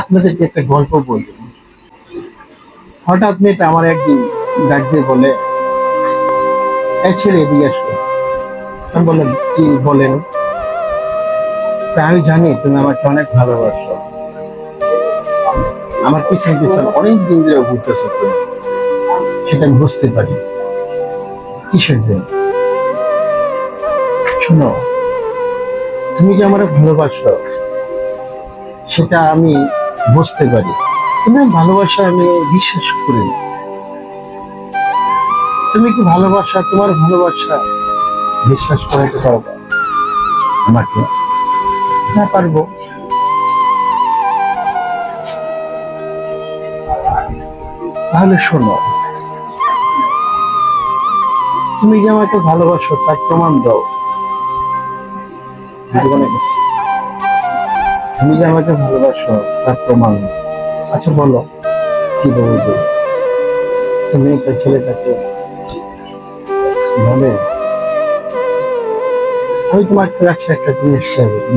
আপনাদেরকে একটা গল্প বলি হঠাৎ মেয়েটা আমার একদিন ডাকছে বলে, এই ছেলে এদিকে আসো। আমি বললাম, কি বলেন? আমি জানি, তুমি আমাকে অনেক ভালোবাসো। আমার পিছনে পিছনে অনেক দিন ধরে ঘুরতেছো তুমি। সেটা আমি বুঝতে পারি। কিসের জন্য? শোনো, তুমি যে আমার ভালোবাসো? সেটা আমি বুঝতে পারি। কিন্তু ভালোবাসা আমি বিশ্বাস করি না। তুমি কি ভালোবাসা, তোমার ভালোবাসা বিশ্বাস করাতে পারবে আমাকে? না পারব। তাহলে শোনো, তুমি যে আমাকে ভালোবাসো, তার প্রমাণ দাও। জীবনে। তুমি যে আমাকে ভালোবাসো, তার প্রমাণ আচ্ছা বলো, কি বলব? তুমি একটা ছেলেটাকে বলে আমি তোমার কাছে একটা জিনিস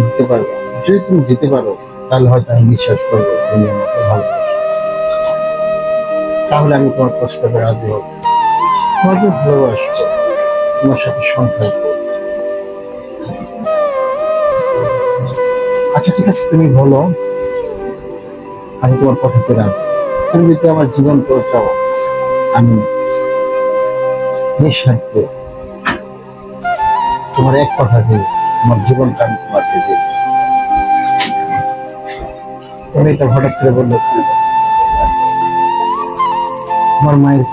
দিতে পারব। যদি তুমি দিতে পারো, তাহলে হয়তো আমি বিশ্বাস করব তুমি আমাকে ভালোবাসো। তাহলে আমি তোমার প্রস্তাবে রাজি হব। তোমাকে ভালোবাসবো, তোমার সাথে সংখ্যা আচ্ছা ঠিক আছে, তুমি বলো। আমি তোমার কথাতে রাজি তুমি যদি আমার জীবন করে চাও আমি নিঃস্বার্থ তোমার এক কথা দিয়ে আমার জীবনটা আমি তোমাকে দিই। তুমি এটা হঠাৎ করে বলল আমার মায়ের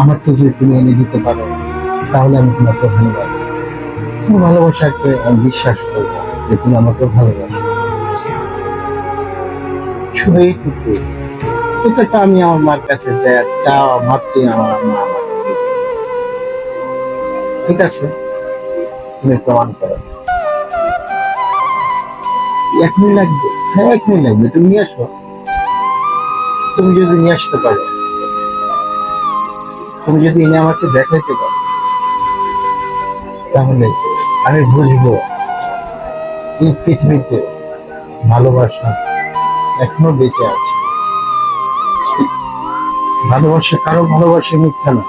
আমাকে যদি তুমি এনে দিতে পারো, তাহলে আমি তোমাকে তোমার ভালোবাসাকে আমি বিশ্বাস করব। যে তুমি আমাকে ভালোবাসো। এটা আমি আমার মার কাছে চাওয়া মাত্রই আমার মা ঠিক আছে, তুমি প্রমাণ করো। মিনিট লাগবে হ্যাঁ এক মিনিট লাগবে, তুমি নিয়ে আসো। তুমি যদি নিয়ে আসতে পারো, তুমি যদি এনে আমাকে দেখাইতে পারো, তাহলে আমি বুঝব। এই পৃথিবীতে ভালোবাসা এখনও বেঁচে আছে। ভালোবাসা কারও ভালোবাসা মিথ্যা না।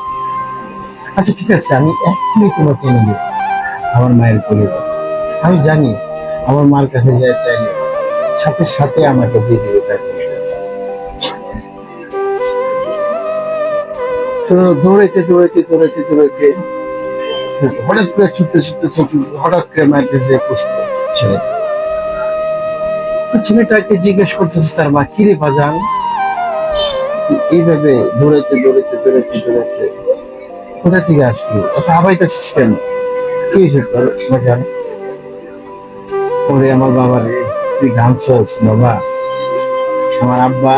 আচ্ছা ঠিক আছে, আমি এখনই তোমাকে এনে দেবো আমার মায়ের পরিবার আমি জানি আমার মার কাছে যাই চাইলে সাথে সাথে আমাকে দিয়ে দিবে তার পরিবার। তো দৌড়াইতে দৌড়াইতে দৌড়াইতে দৌড়াইতে হঠাৎ করে ছুটতে ছুটতে ছুটতে হঠাৎ করে মায়ের কাছে পুষতে ছেলে। ছেলেটাকে জিজ্ঞেস করতেছে তার মা কিরে এইভাবে দৌড়াইতে দৌড়াইতে দৌড়াইতে দৌড়াইতে কোথা থেকে আসলি? হাবাইতেছিস কেন? কি হয়েছে তোর ওরে আমার বাবা রে, তুই ঘামছস বাবা আমার আব্বা।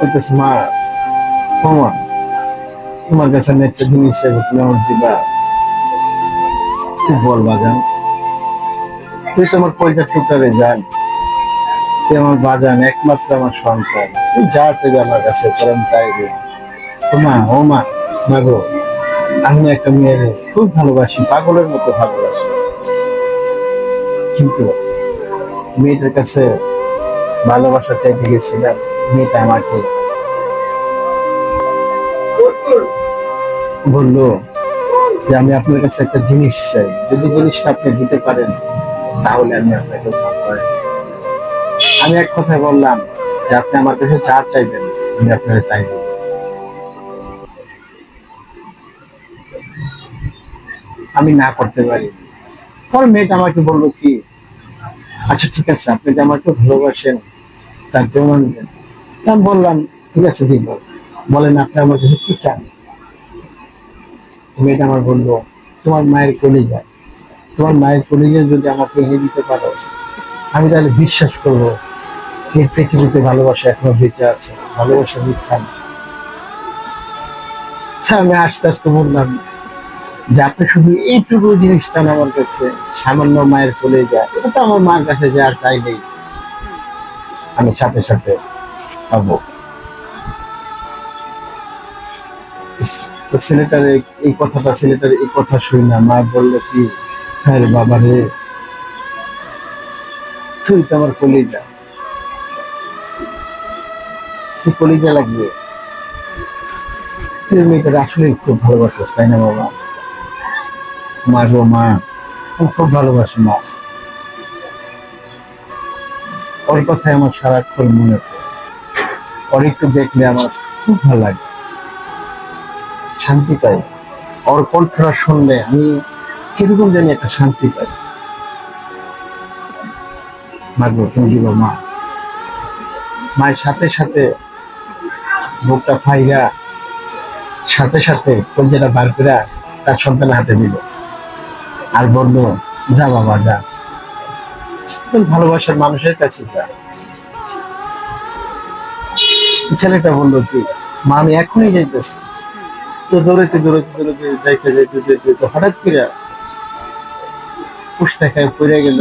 করতেছে মা তোমার কাছে আমি একটা জিনিস চাইব দিবা বল বাজান তুই তো আমার পয়সা টুকারে যান তুই আমার বাজান, একমাত্র আমার সন্তান। তুই যা চাইবে আমার কাছে তোর তাই দেব তো মা, ও মা মা আমি একটা মেয়ের খুব ভালোবাসি, পাগলের মতো ভালোবাসি। কিন্তু মেয়েটার কাছে ভালোবাসা চাইতে গেছিলাম, মেয়েটা আমাকে বলল যে আমি আপনার কাছে একটা জিনিস চাই। যদি জিনিসটা আপনি দিতে পারেন, তাহলে আমি আপনাকে আমি এক কথায় বললাম যে আপনি আমার কাছে যা চাইবেন, আমি আপনাকে তাই আমি না করতে পারি। পর মেয়েটা আমাকে বলল কি আচ্ছা ঠিক আছে, আপনি যে আমাকে ভালোবাসেন, তার প্রমাণ দেন। আমি বললাম, ঠিক আছে দিব বলেন, আপনি আমার কাছে কি চান? মেয়েটা আমার বলল তোমার মায়ের কলিজা তোমার মায়ের কলিজা যদি আমাকে এনে দিতে পারো আমি তাহলে বিশ্বাস করব এই পৃথিবীতে ভালোবাসা এখনও বেঁচে আছে ভালোবাসা মিথ্যা। আচ্ছা, আমি আস্তে আস্তে বললাম যে আপনি শুধু এইটুকু জিনিসটা আমার কাছে সামান্য মায়ের কোলে যায় এটা তো আমার মার কাছে যা চাইলেই আমি সাথে সাথে পাবো তো ছেলেটার এই- কথাটা, ছেলেটার এই কথা শুই না, মা বলল কি হ্যাঁ বাবা রে, তুই তো আমার কলিজা। তুই কলিজা লাগবে। তুই মেয়েটার আসলে খুব ভালোবাসিস, তাই না বাবা? মা গো, মা খুব ভালোবাসি, মা। ওর কথাই আমার সারাক্ষণ মনে পড়ে। ওর একটু দেখলে আমার খুব ভালো লাগে শান্তি পাই। ওর কণ্ঠটা শুনলে আমি কীরকম জানি একটা শান্তি পাই। মা? মায়ের সাথে সাথে বুকটা ফাইরা, সাথে সাথে কলজাটা বার করে তার সন্তানের হাতে দিল। আর বলল, যা বাবা, যা। ভালোবাসার মানুষের কাছে যা। ছেলেটা বলল কি, মা, আমি এখনই যাইতেছি। তো দৌড়াইতে দৌড়াইতে দৌড়াইতে যাইতে যাইতে যাইতে যাইতে হঠাৎ করে পুষ্টাকায় পড়ে গেল,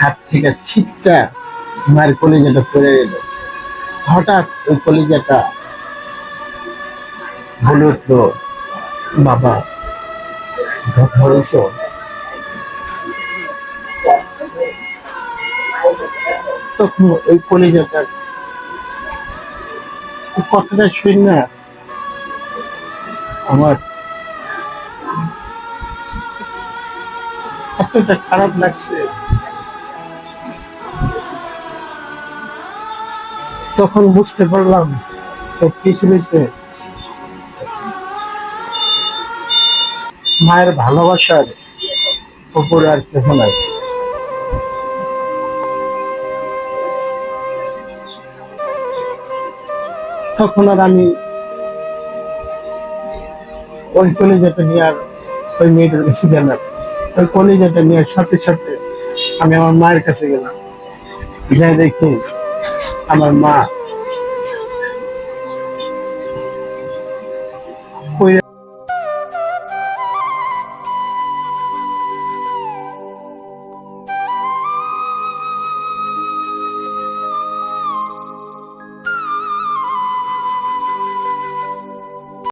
হাত থেকে ছিটটা মায়ের কলিজাটা পড়ে গেল। হঠাৎ ওই কলিজাটা বলে উঠল, বাবা তখন ওই কলিজাটা কথাটা শুন না আমার। এতটা খারাপ লাগছে। তখন বুঝতে পারলাম এই পৃথিবীতে মায়ের ভালোবাসার উপরে আর কেহ নাই। তখন আর আমি ওই কলেজাটা নিয়ে আর ওই মেয়েটার কাছে গেলাম। ওই কলেজাটা নিয়ে সাথে সাথে আমি আমার মায়ের কাছে গেলাম। যাই দেখি, আমার মা